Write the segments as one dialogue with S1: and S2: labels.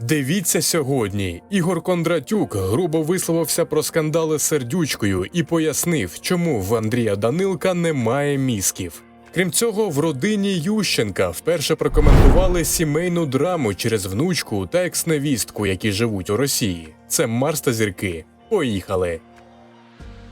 S1: Дивіться сьогодні. Ігор Кондратюк грубо висловився про скандали з сердючкою і пояснив, чому в Андрія Данилка немає мізків. Крім цього, в родині Ющенка вперше прокоментували сімейну драму через внучку та екс-невістку, які живуть у Росії. Це Марс та зірки. Поїхали.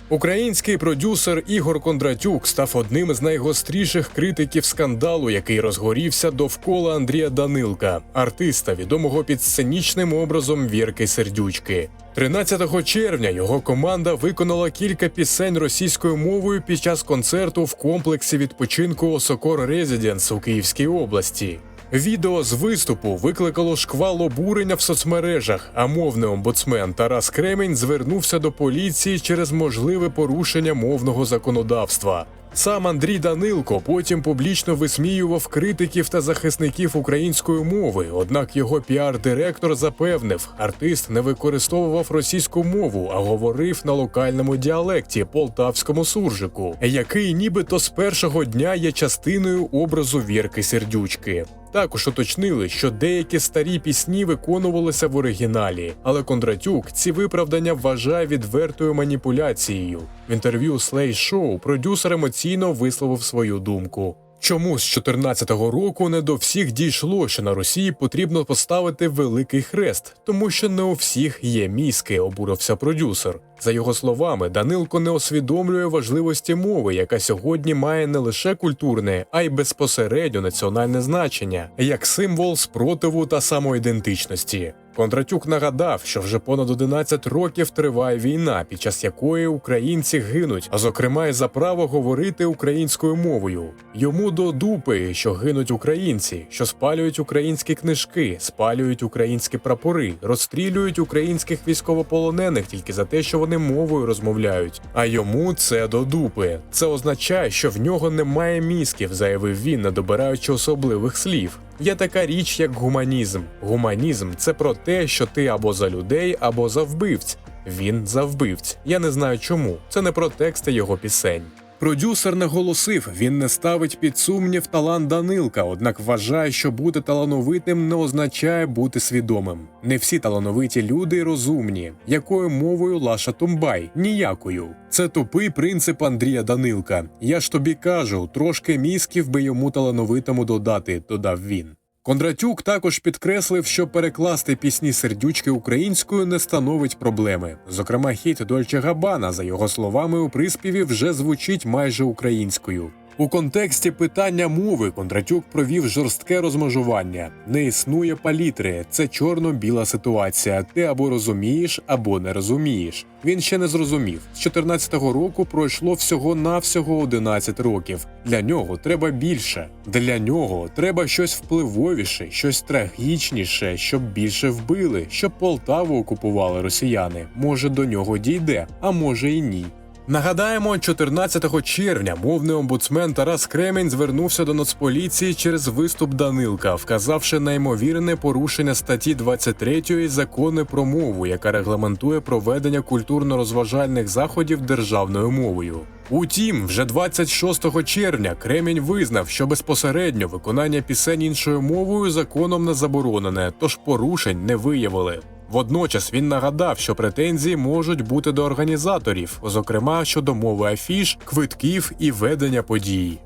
S1: Український продюсер Ігор Кондратюк став одним з найгостріших критиків скандалу, який розгорівся довкола Андрія Данилка, артиста, відомого під сценічним образом Вірки Сердючки. 13 червня його команда виконала кілька пісень російською мовою під час концерту в комплексі відпочинку Осокор Резиденс у Київській області. Відео з виступу викликало шквал обурення в соцмережах, а мовний омбудсмен Тарас Кремінь звернувся до поліції через можливе порушення мовного законодавства. Сам Андрій Данилко потім публічно висміював критиків та захисників української мови. Однак його піар-директор запевнив, артист не використовував російську мову, а говорив на локальному діалекті полтавському суржику, який нібито з першого дня є частиною образу Вірки Сердючки. Також уточнили, що деякі старі пісні виконувалися в оригіналі, але Кондратюк ці виправдання вважає відвертою маніпуляцією. В інтерв'ю Slay Show продюсер емоційно висловив свою думку. Чому з 14-го року не до всіх дійшло, що на Росії потрібно поставити великий хрест, тому що не у всіх є мізки, обурився продюсер. За його словами, Данилко не усвідомлює важливості мови, яка сьогодні має не лише культурне, а й безпосередньо національне значення, як символ спротиву та самоідентичності. Кондратюк нагадав, що вже понад 11 років триває війна, під час якої українці гинуть, а зокрема й за право говорити українською мовою. Йому до дупи, що гинуть українці, що спалюють українські книжки, спалюють українські прапори, розстрілюють українських військовополонених тільки за те, що вони мовою розмовляють. А йому це до дупи. Це означає, що в нього немає мізків, заявив він, не добираючи особливих слів. Є така річ, як гуманізм. Гуманізм це про те, що ти або за людей, або за вбивць. Він за вбивць. Я не знаю чому. Це не про тексти його пісень. Продюсер наголосив, він не ставить під сумнів талант Данилка, однак вважає, що бути талановитим не означає бути свідомим. Не всі талановиті люди розумні. Якою мовою Лаша Тумбай? Ніякою. Це тупий принцип Андрія Данилка. Я ж тобі кажу, трошки мізків би йому талановитому додати, додав він. Кондратюк також підкреслив, що перекласти пісні сердючки українською не становить проблеми. Зокрема, хіт Дольче Габана, за його словами, у приспіві вже звучить майже українською. У контексті питання мови Кондратюк провів жорстке розмежування. Не існує палітри, це чорно-біла ситуація. Ти або розумієш, або не розумієш. Він ще не зрозумів. З 14-го року пройшло всього навсього 11 років. Для нього треба більше. Для нього треба щось впливовіше, щось трагічніше, щоб більше вбили, щоб Полтаву окупували росіяни. Може до нього дійде, а може і ні. Нагадаємо, 14 червня мовний омбудсмен Тарас Кремень звернувся до Нацполіції через виступ Данилка, вказавши на ймовірне порушення статті 23 закону про мову, яка регламентує проведення культурно-розважальних заходів державною мовою. Утім, вже 26 червня Кремінь визнав, що безпосередньо виконання пісень іншою мовою законом не заборонене, тож порушень не виявили. Водночас він нагадав, що претензії можуть бути до організаторів, зокрема щодо мови афіш, квитків і ведення подій.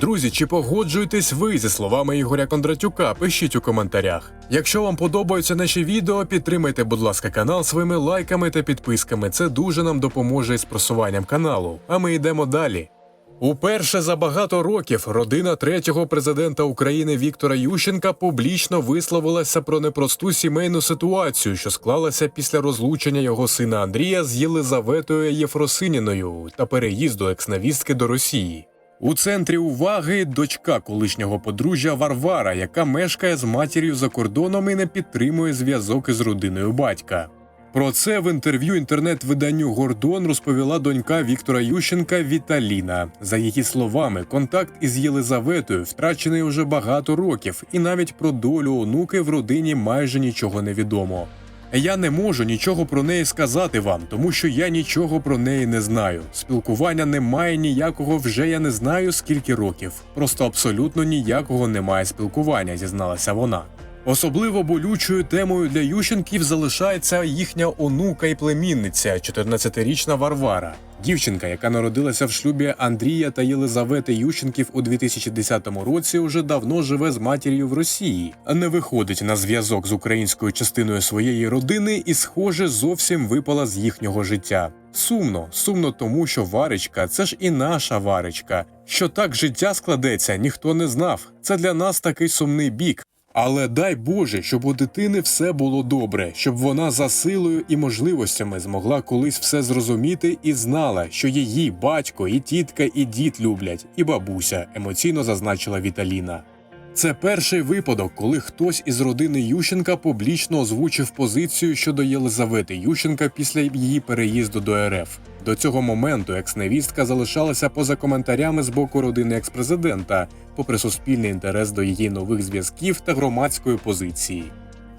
S1: Друзі, чи погоджуєтесь ви зі словами Ігоря Кондратюка? Пишіть у коментарях. Якщо вам подобаються наші відео, підтримайте, будь ласка, канал своїми лайками та підписками. Це дуже нам допоможе із просуванням каналу. А ми йдемо далі. Уперше за багато років родина третього президента України Віктора Ющенка публічно висловилася про непросту сімейну ситуацію, що склалася після розлучення його сина Андрія з Єлизаветою Єфросиніною та переїзду екснавістки до Росії. У центрі уваги дочка колишнього подружжя Варвара, яка мешкає з матір'ю за кордоном і не підтримує зв'язок із родиною батька. Про це в інтерв'ю інтернет-виданню Гордон розповіла донька Віктора Ющенка Віталіна. За її словами, контакт із Єлизаветою втрачений уже багато років, і навіть про долю онуки в родині майже нічого не відомо. Я не можу нічого про неї сказати вам, тому що я нічого про неї не знаю. Спілкування немає ніякого вже я не знаю скільки років. Просто абсолютно ніякого немає спілкування, зізналася вона. Особливо болючою темою для Ющенків залишається їхня онука і племінниця, 14-річна Варвара. Дівчинка, яка народилася в шлюбі Андрія та Єлизавети Ющенків у 2010 році, уже давно живе з матір'ю в Росії, а не виходить на зв'язок з українською частиною своєї родини і, схоже, зовсім випала з їхнього життя. Сумно, сумно тому, що Варечка це ж і наша Варечка. Що так життя складеться, ніхто не знав. Це для нас такий сумний бік. Але дай Боже, щоб у дитини все було добре, щоб вона за силою і можливостями змогла колись все зрозуміти і знала, що її батько, і тітка, і дід люблять, і бабуся, емоційно зазначила Віталіна. Це перший випадок, коли хтось із родини Ющенка публічно озвучив позицію щодо Єлизавети Ющенка після її переїзду до РФ. До цього моменту екс-невістка залишалася поза коментарями з боку родини екс-президента, попри суспільний інтерес до її нових зв'язків та громадської позиції.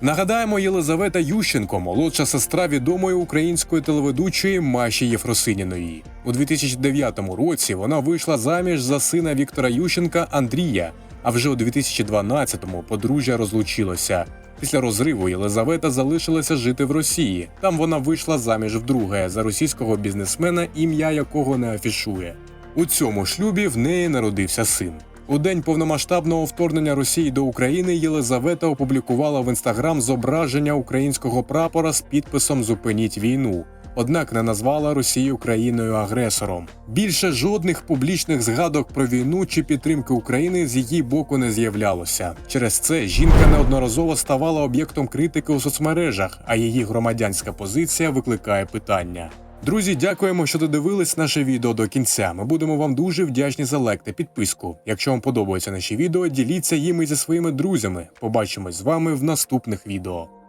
S1: Нагадаємо, Єлизавета Ющенко, молодша сестра відомої української телеведучої Маші Єфросиніної. У 2009 році вона вийшла заміж за сина Віктора Ющенка Андрія. А вже у 2012-му подружжя розлучилося. Після розриву Єлизавета залишилася жити в Росії. Там вона вийшла заміж вдруге за російського бізнесмена, ім'я якого не афішує. У цьому шлюбі в неї народився син. У день повномасштабного вторгнення Росії до України Єлизавета опублікувала в інстаграм зображення українського прапора з підписом Зупиніть війну. Однак не назвала Росію країною агресором. Більше жодних публічних згадок про війну чи підтримки України з її боку не з'являлося. Через це жінка неодноразово ставала об'єктом критики у соцмережах, а її громадянська позиція викликає питання. Друзі, дякуємо, що додивились наше відео до кінця. Ми будемо вам дуже вдячні за лайк та підписку. Якщо вам подобаються наші відео, діліться їми зі своїми друзями. Побачимось з вами в наступних відео.